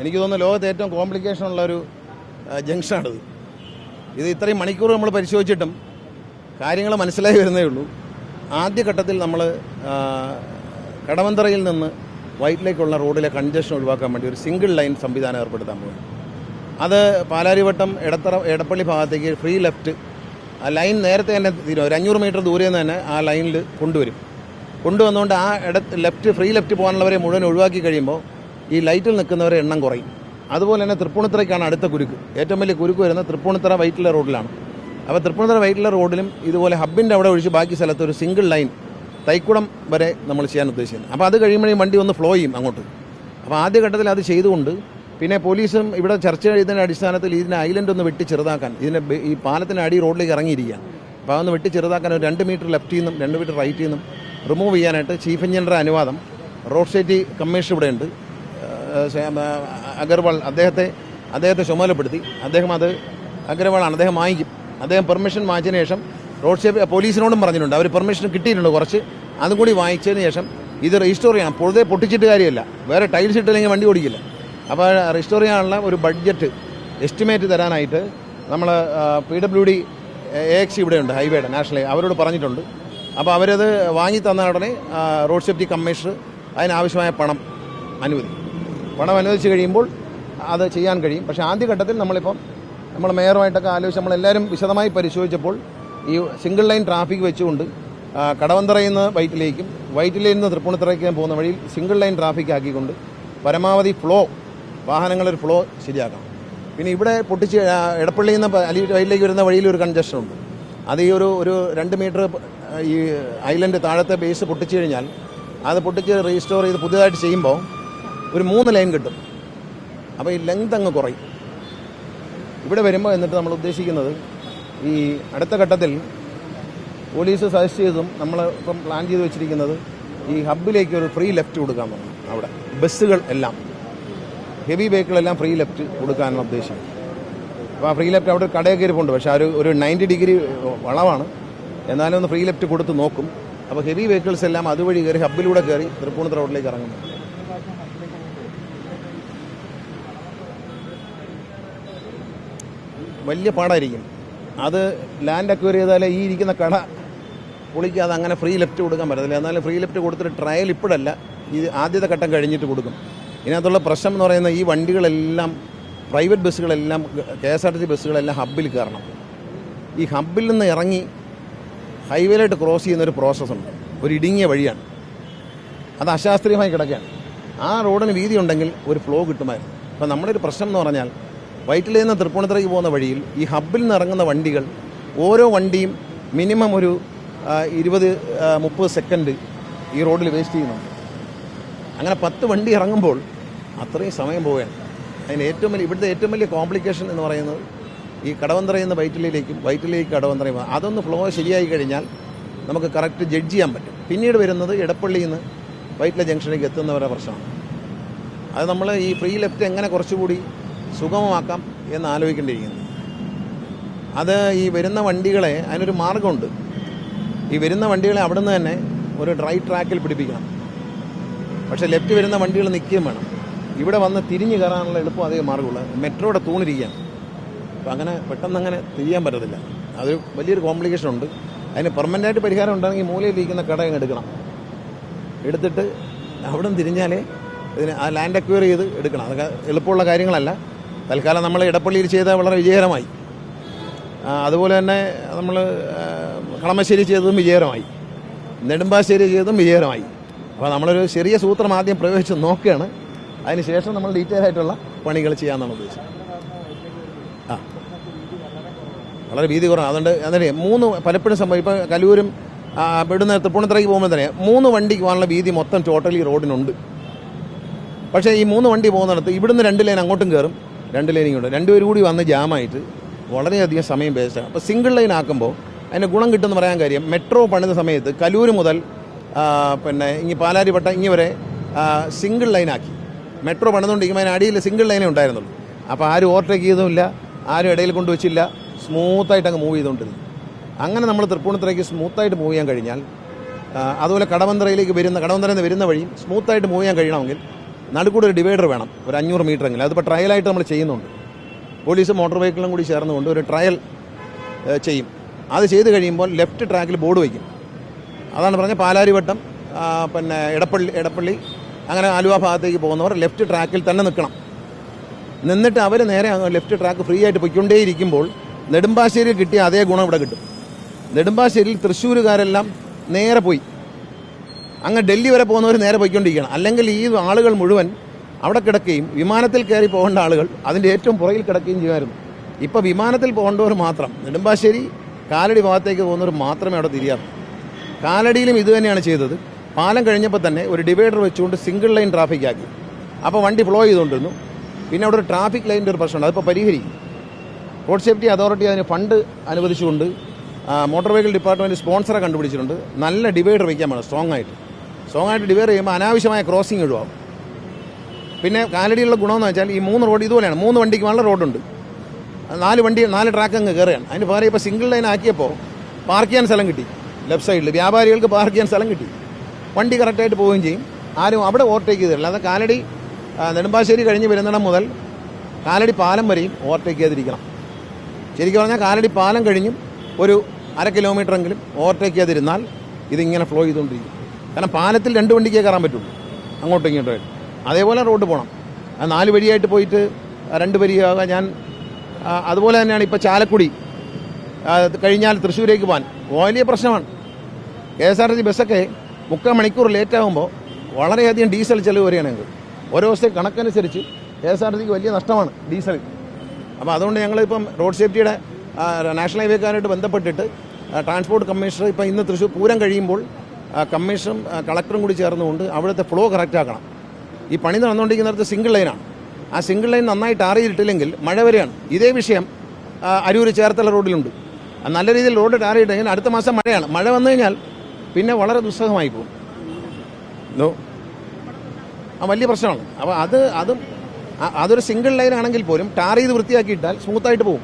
എനിക്ക് തോന്നുന്നു ലോകത്ത് ഏറ്റവും കോംപ്ലിക്കേഷൻ ഉള്ള ഒരു ജംഗ്ഷനാണിത് ഇത് ഇത്രയും മണിക്കൂർ നമ്മൾ പരിശോധിച്ചിട്ടും കാര്യങ്ങൾ മനസ്സിലായി വരുന്നേ ഉള്ളൂ. ആദ്യഘട്ടത്തിൽ നമ്മൾ കടവന്തറയിൽ നിന്ന് വൈറ്റിലേക്കുള്ള റോഡിലെ കൺജഷൻ ഒഴിവാക്കാൻ വേണ്ടി ഒരു സിംഗിൾ ലൈൻ സംവിധാനം ഏർപ്പെടുത്താൻ പോകും അത് പാലാരിവട്ടം ഇടത്തറ എടപ്പള്ളി ഭാഗത്തേക്ക് ഫ്രീ ലെഫ്റ്റ് ആ ലൈൻ നേരത്തെ തന്നെ ഒരു അഞ്ഞൂറ് മീറ്റർ ദൂരെ നിന്ന് തന്നെ ആ ലൈനിൽ കൊണ്ടുവരും. കൊണ്ടുവന്നുകൊണ്ട് ആ ഇട ലെഫ്റ്റ് ഫ്രീ ലെഫ്റ്റ് പോകാനുള്ളവരെ മുഴുവൻ ഒഴിവാക്കി കഴിയുമ്പോൾ ഈ ലൈറ്റിൽ നിൽക്കുന്നവരെ എണ്ണം കുറയും. അതുപോലെ തന്നെ തൃപ്പൂണിത്തറയ്ക്കാണ് അടുത്ത കുരുക്ക്. ഏറ്റവും വലിയ കുരുക്ക് വരുന്നത് തൃപ്പൂണിത്തറ വൈറ്റില റോഡിലാണ്. അപ്പോൾ തൃപ്പൂണിത്തറ വൈറ്റില റോഡിലും ഇതുപോലെ ഹബിന്റെ അവിടെ ഒഴിച്ച് ബാക്കി സ്ഥലത്ത് ഒരു സിംഗിൾ ലൈൻ തൈക്കുടം വരെ നമ്മൾ ചെയ്യാൻ ഉദ്ദേശിക്കുന്നത്. അപ്പോൾ അത് കഴിയുമ്പോഴേ വണ്ടി ഒന്ന് ഫ്ലോ ചെയ്യും അങ്ങോട്ട്. അപ്പോൾ ആദ്യഘട്ടത്തിൽ അത് ചെയ്തുകൊണ്ട് പിന്നെ പോലീസും ഇവിടെ ചർച്ച ചെയ്തതിന്റെ അടിസ്ഥാനത്തിൽ ഇതിനെ ഐലൻഡ് ഒന്ന് വെട്ടി ചെറുതാക്കാൻ ഇതിനെ ഈ പാലത്തിന് അടി റോഡിലേക്ക് ഇറങ്ങിയിരിക്കുകയാണ്. അപ്പോൾ അതൊന്ന് വെട്ടി ചെറുതാക്കാൻ ഒരു രണ്ട് മീറ്റർ ലെഫ്റ്റിൽ നിന്നും രണ്ട് മീറ്റർ റൈറ്റിൽ നിന്നും റിമൂവ് ചെയ്യാനായിട്ട് ചീഫ് എഞ്ചിനീയറുടെ അനുവാദം റോഡ് സേഫ്റ്റി കമ്മീഷൻ ഇവിടെയുണ്ട്. അഗർവാൾ അദ്ദേഹത്തെ അദ്ദേഹത്തെ ചുമതലപ്പെടുത്തി. അദ്ദേഹം അത് അഗർവാളാണ്. അദ്ദേഹം വാങ്ങിക്കും അദ്ദേഹം പെർമിഷൻ വാങ്ങിച്ചതിന് ശേഷം റോഡ് ഷേപ്പ് പോലീസിനോടും പറഞ്ഞിട്ടുണ്ട്. അവർ പെർമിഷൻ കിട്ടിയിട്ടുണ്ട് കുറച്ച്. അതും കൂടി വാങ്ങിച്ചതിന് ശേഷം ഇത് രജിസ്റ്റർ ചെയ്യണം പൊഴുതെ പൊട്ടിച്ചിട്ട് കാര്യമല്ല. വേറെ ടൈൽസ് ഇട്ടില്ലെങ്കിൽ വണ്ടി ഓടിക്കില്ല. അപ്പോൾ രജിസ്റ്റർ ചെയ്യാനുള്ള ഒരു ബഡ്ജറ്റ് എസ്റ്റിമേറ്റ് തരാനായിട്ട് നമ്മൾ P W D A X ഇവിടെയുണ്ട് ഹൈവേയുടെ നാഷണൽ അവരോട് പറഞ്ഞിട്ടുണ്ട്. അപ്പോൾ അവരത് വാങ്ങി തന്ന ഉടനെ റോഡ് സേഫ്റ്റി കമ്മീഷണർ അതിനാവശ്യമായ പണം അനുവദിക്കും. പണം അനുവദിച്ച് കഴിയുമ്പോൾ അത് ചെയ്യാൻ കഴിയും. പക്ഷേ ആദ്യഘട്ടത്തിൽ നമ്മളിപ്പം നമ്മൾ മേയറുമായിട്ടൊക്കെ ആലോചിച്ച് നമ്മളെല്ലാവരും വിശദമായി പരിശോധിച്ചപ്പോൾ ഈ സിംഗിൾ ലൈൻ ട്രാഫിക് വെച്ചുകൊണ്ട് കടവന്തറയിൽ നിന്ന് വൈറ്റിലേക്കും വൈറ്റിലയിൽ നിന്ന് തൃപ്പൂണിത്തറയ്ക്ക് പോകുന്ന വഴിയിൽ സിംഗിൾ ലൈൻ ട്രാഫിക് ആക്കിക്കൊണ്ട് പരമാവധി ഫ്ലോ വാഹനങ്ങളൊരു ഫ്ലോ ശരിയാക്കണം. പിന്നെ ഇവിടെ പൊട്ടിച്ച് എടപ്പള്ളിയിൽ നിന്ന് അലി വൈറ്റിലേക്ക് വരുന്ന വഴിയിൽ ഒരു കൺജഷൻ ഉണ്ട്. അത് ഈ ഒരു ഒരു രണ്ട് മീറ്റർ ഈ ഐലൻഡ് താഴത്തെ ബേസ് പൊട്ടിച്ചു കഴിഞ്ഞാൽ അത് പൊട്ടിച്ച് റീസ്റ്റോർ ചെയ്ത് പുതിയതായിട്ട് ചെയ്യുമ്പോൾ ഒരു മൂന്ന് ലൈൻ കിട്ടും. അപ്പോൾ ഈ ലെങ്ത് അങ്ങ് കുറയും. ഇവിടെ വരുമ്പോൾ എന്നിട്ട് നമ്മൾ ഉദ്ദേശിക്കുന്നത് ഈ അടുത്ത ഘട്ടത്തിൽ പോലീസ് സജസ്റ്റ് ചെയ്തതും നമ്മൾ ഇപ്പം പ്ലാൻ ചെയ്ത് വെച്ചിരിക്കുന്നത് ഈ ഹബ്ബിലേക്ക് ഒരു ഫ്രീ ലെഫ്റ്റ് കൊടുക്കാൻ തുടങ്ങും അവിടെ ബസ്സുകൾ എല്ലാം. ഹെവി വെഹിക്കിളെല്ലാം ഫ്രീ ലെഫ്റ്റ് കൊടുക്കാനാണ് ഉദ്ദേശിക്കുന്നത്. അപ്പോൾ ആ ഫ്രീ ലെഫ്റ്റ് അവിടെ കടയൊക്കെ ഇരിപ്പുണ്ട്. പക്ഷേ ആ ഒരു നയന്റി ഡിഗ്രി വളവാണ്. എന്നാലും ഒന്ന് ഫ്രീ ലെഫ്റ്റ് കൊടുത്ത് നോക്കും. അപ്പോൾ ഹെവി വെഹിക്കിൾസ് എല്ലാം അതുവഴി കയറി ഹബ്ബിലൂടെ കയറി തൃപ്പൂണിത്തുറ റോഡിലേക്ക് ഇറങ്ങുന്നു വലിയ പാടായിരിക്കും. അത് ലാൻഡ് അക്വയർ ചെയ്താലേ ഈ ഇരിക്കുന്ന കട പൊളിക്കാതെ അങ്ങനെ ഫ്രീ ലെഫ്റ്റ് കൊടുക്കാൻ പറ്റത്തില്ല. എന്നാലും ഫ്രീ ലെഫ്റ്റ് കൊടുത്തിട്ട് ട്രയൽ ഇപ്പോഴല്ല. ഈ ആദ്യത്തെ ഘട്ടം കഴിഞ്ഞിട്ട് കൊടുക്കും. ഇതിനകത്തുള്ള പ്രശ്നം എന്ന് പറയുന്നത് ഈ വണ്ടികളെല്ലാം private ബസ്സുകളെല്ലാം K S R T C ബസ്സുകളെല്ലാം ഹബ്ബിൽ കയറണം. ഈ ഹബ്ബിൽ നിന്ന് ഇറങ്ങി ഹൈവേയിലായിട്ട് ക്രോസ് ചെയ്യുന്ന ഒരു പ്രോസസ്സുണ്ട് ഒരു ഇടുങ്ങിയ വഴിയാണ്. അത് അശാസ്ത്രീയമായി കിടക്കുകയാണ്. ആ റോഡിന് വീതി ഉണ്ടെങ്കിൽ ഒരു ഫ്ലോ കിട്ടുമായിരുന്നു. അപ്പം നമ്മുടെ ഒരു പ്രശ്നം എന്ന് പറഞ്ഞാൽ വൈറ്റിൽ നിന്ന് തൃപ്പൂണിത്തറയ്ക്ക് പോകുന്ന വഴിയിൽ ഈ ഹബ്ബിൽ നിന്ന് ഇറങ്ങുന്ന വണ്ടികൾ ഓരോ വണ്ടിയും മിനിമം ഒരു ഇരുപത് മുപ്പത് സെക്കൻഡ് ഈ റോഡിൽ വേസ്റ്റ് ചെയ്യുന്നുണ്ട്. അങ്ങനെ പത്ത് വണ്ടി ഇറങ്ങുമ്പോൾ അത്രയും സമയം പോവുകയാണ്. അതിന് ഏറ്റവും വലിയ ഇവിടുത്തെ ഏറ്റവും വലിയ കോംപ്ലിക്കേഷൻ എന്ന് പറയുന്നത് ഈ കടവന്തറയിൽ നിന്ന് വൈറ്റിലയിലേക്കും വൈറ്റിലേക്ക് കടവന്തറയും അതൊന്ന് ഫ്ലോ ശരിയായി കഴിഞ്ഞാൽ നമുക്ക് കറക്റ്റ് ജഡ്ജ് ചെയ്യാൻ പറ്റും. പിന്നീട് വരുന്നത് ഇടപ്പള്ളിയിൽ നിന്ന് വൈറ്റില ജംഗ്ഷനിലേക്ക് എത്തുന്നവരുടെ പ്രശ്നമാണ്. അത് നമ്മൾ ഈ ഫ്രീ ലെഫ്റ്റ് എങ്ങനെ കുറച്ചുകൂടി സുഗമമാക്കാം എന്ന് ആലോചിക്കേണ്ടിയിരിക്കുന്നു അത് ഈ വരുന്ന വണ്ടികളെ അതിനൊരു മാർഗമുണ്ട്. ഈ വരുന്ന വണ്ടികളെ അവിടെ നിന്ന് തന്നെ ഒരു ഡ്രൈ ട്രാക്കിൽ പിടിപ്പിക്കണം. പക്ഷേ ലെഫ്റ്റ് വരുന്ന വണ്ടികൾ നിൽക്കുകയും വേണം. ഇവിടെ വന്ന് തിരിഞ്ഞു കയറാനുള്ള എളുപ്പം അതേ മാർഗമുള്ള മെട്രോയുടെ തൂണിരിക്കുകയാണ്. അപ്പോൾ അങ്ങനെ പെട്ടെന്ന് അങ്ങനെ തിരിയാൻ പറ്റത്തില്ല. അത് വലിയൊരു കോംപ്ലിക്കേഷൻ ഉണ്ട്. അതിന് പെർമനന്റായിട്ട് പരിഹാരം ഉണ്ടെങ്കിൽ മൂലയിലിരിക്കുന്ന കട അങ്ങ് എടുക്കണം. എടുത്തിട്ട് അവിടെ നിന്ന് തിരിഞ്ഞാലേ ഇതിന് ആ ലാൻഡ് അക്വയർ ചെയ്ത് എടുക്കണം. അതൊക്കെ എളുപ്പമുള്ള കാര്യങ്ങളല്ല. തൽക്കാലം നമ്മൾ ഇടപ്പള്ളിയിൽ ചെയ്ത വളരെ വിജയകരമായി. അതുപോലെ തന്നെ നമ്മൾ കളമശ്ശേരി ചെയ്തതും വിജയകരമായി. നെടുമ്പാശ്ശേരി ചെയ്തതും വിജയകരമായി. അപ്പോൾ നമ്മളൊരു ചെറിയ സൂത്രം ആദ്യം പ്രയോഗിച്ച് നോക്കുകയാണ്. അതിനുശേഷം നമ്മൾ ഡീറ്റെയിൽ ആയിട്ടുള്ള പണികൾ ചെയ്യാമെന്നാണ് ഉദ്ദേശിച്ചത്. ആ. വളരെ ഭീതി കുറവാണ്. അതുകൊണ്ട് അതിന് മൂന്ന് പലപ്പോഴും സംഭവം. ഇപ്പോൾ കലൂരും ഇവിടുന്ന് തൃപ്പൂണിത്തറയ്ക്ക് പോകുമ്പോൾ തന്നെ മൂന്ന് വണ്ടിക്ക് പോകാനുള്ള വീതി മൊത്തം ടോട്ടലി റോഡിനുണ്ട് പക്ഷേ ഈ മൂന്ന് വണ്ടി പോകുന്നിടത്ത് ഇവിടുന്ന് രണ്ട് ലൈൻ അങ്ങോട്ടും കയറും രണ്ട് ലൈനിങ് ഉണ്ട്. രണ്ടുപേരും കൂടി വന്ന് ജാമായിട്ട് വളരെയധികം സമയം വേസ്റ്റാണ് അപ്പോൾ സിംഗിൾ ലൈൻ ആക്കുമ്പോൾ അതിന് ഗുണം കിട്ടുമെന്ന് പറയാൻ കാര്യം മെട്രോ പണിത സമയത്ത് കലൂര് മുതൽ പിന്നെ ഇങ്ങി പാലാരിവട്ടം ഇങ്ങി വരെ സിംഗിൾ ലൈനാക്കി മെട്രോ പണിതുകൊണ്ടിരിക്കുമ്പോൾ അതിന് അടിയിൽ സിംഗിൾ ലൈനേ ഉണ്ടായിരുന്നുള്ളൂ. അപ്പോൾ ആരും ഓവർടേക്ക് ചെയ്തുമില്ല ആരും ഇടയിൽ കൊണ്ടുവച്ചില്ല സ്മൂത്തായിട്ട് അങ്ങ് മൂവ് ചെയ്തുകൊണ്ടിരുന്നു. അങ്ങനെ നമ്മൾ തൃപ്പൂണിത്തറയ്ക്ക് സ്മൂത്തായിട്ട് മൂവ് ചെയ്യാൻ കഴിഞ്ഞാൽ അതുപോലെ കടവന്തറയിലേക്ക് വരുന്ന കടവന്തറയിൽ നിന്ന് വരുന്ന വഴി സ്മൂത്തായിട്ട് മൂവ് ചെയ്യാൻ കഴിയണമെങ്കിൽ നടുക്കൂടെ ഒരു ഡിവൈഡർ വേണം. ഒരു അഞ്ഞൂറ് മീറ്റർ എങ്കിലും അതിപ്പോൾ ട്രയലായിട്ട് നമ്മൾ ചെയ്യുന്നുണ്ട്. പോലീസ് മോട്ടോർ വെഹിക്കിളും കൂടി ചേർന്നുകൊണ്ട് ഒരു ട്രയൽ ചെയ്യും. അത് ചെയ്ത് കഴിയുമ്പോൾ ലെഫ്റ്റ് ട്രാക്കിൽ ബോർഡ് വയ്ക്കും അതാണ് പറഞ്ഞ പാലാരിവട്ടം പിന്നെ ഇടപ്പള്ളി ഇടപ്പള്ളി അങ്ങനെ ആലുവ ഭാഗത്തേക്ക് പോകുന്നവർ ലെഫ്റ്റ് ട്രാക്കിൽ തന്നെ നിൽക്കണം. നിന്നിട്ട് അവർ നേരെ ലെഫ്റ്റ് ട്രാക്ക് ഫ്രീ ആയിട്ട് പൊയ്ക്കൊണ്ടേയിരിക്കുമ്പോൾ നെടുമ്പാശ്ശേരിയിൽ കിട്ടിയ അതേ ഗുണം ഇവിടെ കിട്ടും. നെടുമ്പാശ്ശേരിയിൽ തൃശ്ശൂരുകാരെല്ലാം നേരെ പോയി. അങ്ങ് ഡൽഹി വരെ പോകുന്നവർ നേരെ പോയിക്കൊണ്ടിരിക്കണം അല്ലെങ്കിൽ ഈ ആളുകൾ മുഴുവൻ അവിടെ കിടക്കുകയും വിമാനത്തിൽ കയറി പോകേണ്ട ആളുകൾ അതിന്റെ ഏറ്റവും പുറകിൽ കിടക്കുകയും ചെയ്യുമായിരുന്നു. ഇപ്പോൾ വിമാനത്തിൽ പോകേണ്ടവർ മാത്രം നെടുമ്പാശ്ശേരി കാലടി ഭാഗത്തേക്ക് പോകുന്നവർ മാത്രമേ അവിടെ തിരിയാറൂ കാലടിയിലും ഇതുതന്നെയാണ് ചെയ്തത്. പാലം കഴിഞ്ഞപ്പോൾ തന്നെ ഒരു ഡിവൈഡർ വെച്ചുകൊണ്ട് സിംഗിൾ ലൈൻ ട്രാഫിക് ആക്കി. അപ്പോൾ വണ്ടി ഫ്ലോ ചെയ്തുകൊണ്ടിരുന്നു. പിന്നെ അവിടെ ഒരു ട്രാഫിക് ലൈനിന്റെ ഒരു പ്രശ്നമുണ്ട്. അതിപ്പോൾ പരിഹരിക്കും. റോഡ് സേഫ്റ്റി അതോറിറ്റി അതിന് ഫണ്ട് അനുവദിച്ചുകൊണ്ട് മോട്ടോർ വെഹിക്കിൾ ഡിപ്പാർട്ട്മെന്റ് സ്പോൺസറെ കണ്ടുപിടിച്ചിട്ടുണ്ട്. നല്ല ഡിവൈഡർ വയ്ക്കാൻ വേണം സ്ട്രോങ് ആയിട്ട്. സ്ട്രോങ് ആയിട്ട് ഡിവൈഡ് ചെയ്യുമ്പോൾ അനാവശ്യമായ ക്രോസിംഗ് ഒഴിവാകും. പിന്നെ കാലടിയുള്ള ഗുണമെന്ന് വെച്ചാൽ ഈ മൂന്ന് റോഡ് ഇതുപോലെയാണ്. മൂന്ന് വണ്ടിക്ക് നല്ല റോഡുണ്ട്. നാല് വണ്ടി നാല് ട്രാക്ക് അങ്ങ് കയറുകയാണ്. അതിന് പകരം ഇപ്പോൾ സിംഗിൾ ലൈൻ ആക്കിയപ്പോൾ പാർക്ക് ചെയ്യാൻ സ്ഥലം കിട്ടി. ലെഫ്റ്റ് സൈഡിൽ വ്യാപാരികൾക്ക് പാർക്ക് ചെയ്യാൻ സ്ഥലം കിട്ടി. വണ്ടി കറക്റ്റായിട്ട് പോവുകയും ചെയ്യും. ആരും അവിടെ ഓവർടേക്ക് ചെയ്തില്ല അത് കാലടി നെടുമ്പാശ്ശേരി കഴിഞ്ഞ് വരുന്നിടം മുതൽ കാലടി പാലം വരെയും ഓവർടേക്ക് ചെയ്തിരിക്കണം ശരിക്കും പറഞ്ഞാൽ കാലടി പാലം കഴിഞ്ഞും ഒരു അര കിലോമീറ്ററെങ്കിലും ഓവർടേക്ക് ചെയ്തിരുന്നാൽ ഇതിങ്ങനെ ഫ്ലോ ചെയ്തുകൊണ്ടിരിക്കും. കാരണം പാലത്തിൽ രണ്ട് വണ്ടിക്കേ കയറാൻ പറ്റുള്ളൂ. അങ്ങോട്ടും ഇങ്ങോട്ടുമായിട്ട് അതേപോലെ റോഡ് പോകണം നാല് വഴിയായിട്ട് പോയിട്ട് രണ്ട് വരിയാകാൻ ഞാൻ അതുപോലെ തന്നെയാണ് ഇപ്പോൾ ചാലക്കുടി. കഴിഞ്ഞാൽ തൃശ്ശൂരേക്ക് പോകാൻ. വലിയ പ്രശ്നമാണ്. കെ എസ് ആർ ടി ബസ്സൊക്കെ മുക്കാൽ മണിക്കൂർ ലേറ്റ് ആകുമ്പോൾ വളരെയധികം ഡീസൽ ചെലവ് വരികയാണ് ഓരോ ദിവസത്തെ കണക്കനുസരിച്ച് കെ എസ് ആർ ടി സിക്ക് വലിയ നഷ്ടമാണ് ഡീസൽ. അപ്പോൾ അതുകൊണ്ട് ഞങ്ങളിപ്പം റോഡ് സേഫ്റ്റിയുടെ നാഷണൽ ഹൈവേക്കാരായിട്ട് ബന്ധപ്പെട്ടിട്ട് ട്രാൻസ്പോർട്ട് കമ്മീഷണർ ഇപ്പം ഇന്ന് തൃശ്ശൂർ പൂരം കഴിയുമ്പോൾ ആ, കമ്മീഷണറും കളക്ടറും കൂടി ചേർന്നുകൊണ്ട് അവിടുത്തെ ഫ്ലോ കറക്റ്റ് ആക്കണം. ഈ പണി നടന്നുകൊണ്ടിരിക്കുന്നിടത്ത് സിംഗിൾ ലൈനാണ് ആ സിംഗിൾ ലൈൻ നന്നായിട്ട് ടാറിയിട്ടില്ലെങ്കിൽ മഴ വരെയാണ്. ഇതേ വിഷയം അരൂർ ചേർത്തല റോഡിലുണ്ട്. നല്ല രീതിയിൽ റോഡ് ടാറിയിട്ടെങ്കിൽ അടുത്ത മാസം മഴയാണ്. മഴ വന്നു കഴിഞ്ഞാൽ പിന്നെ വളരെ ദുസ്സഹമായി പോകും. ആ വലിയ പ്രശ്നമാണ്. അപ്പോൾ അത് അതും അതൊരു സിംഗിൾ ലൈൻ ആണെങ്കിൽ പോലും ടാർ ചെയ്ത് വൃത്തിയാക്കിയിട്ടാൽ സ്മൂത്തായിട്ട് പോകും.